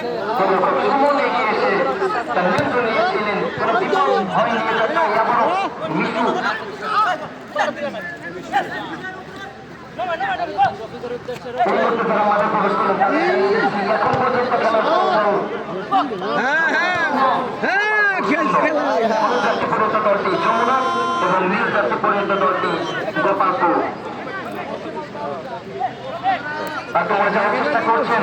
সুমন এগিয়ে এসে তার নিয়ন্ত্রণ নিয়েছিলেন কোনো বিপদ হয়নি এটা আবারও মিশু হ্যাঁ হ্যাঁ হ্যাঁ আক্রমণে যাওয়ার চেষ্টা করছেন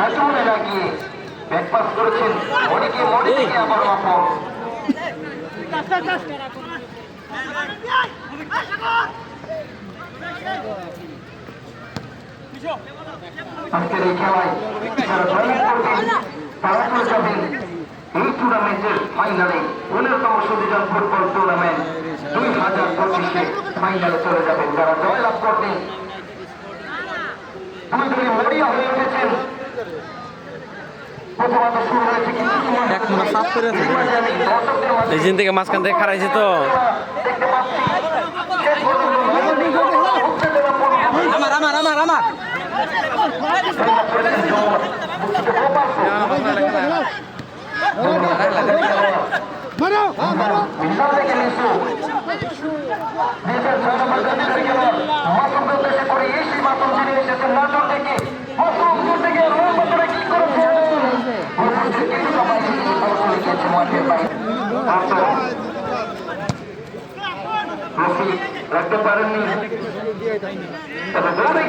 আজমনে লাগিয়ে ব্যাক পাস করেছেন অনেকে মনে থেকে আবার আজকের এই খেলায় যারা জয়লাভ করবেন তারা চলে যাবেন এই টুর্নামেন্টের ফাইনালে পনেরোতম সুবিধান ফুটবল টুর্নামেন্ট দুই হাজার পঁচিশে ফাইনালে চলে যাবেন। যারা জয়লাভ করবেন দুই দলই মরিয়া হয়ে উঠেছেন। এক মনে সাফ করে আছে। এই জিন থেকে মাঝখান থেকে খারাইছে তো। আমার আমার আমার আমার দেশের করে এই সেই যিনি এসেছেন নাটোর রাখতে পারেননি তবে দৌড়ে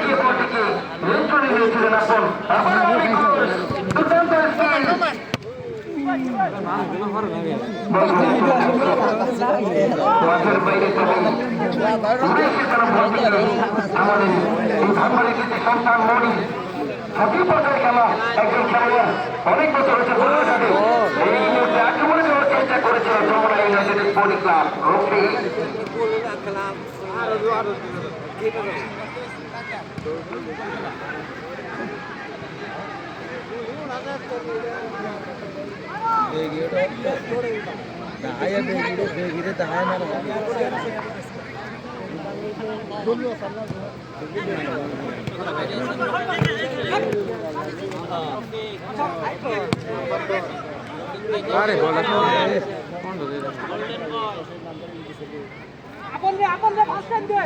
অনেক বছর হচ্ছে বলতে এই মুহূর্তে আক্রমণে যাওয়ার চেষ্টা করেছে Jamuna united sporting club Rafi আরে বল আপন রে আপন রে ফার্স্ট টাইম দে।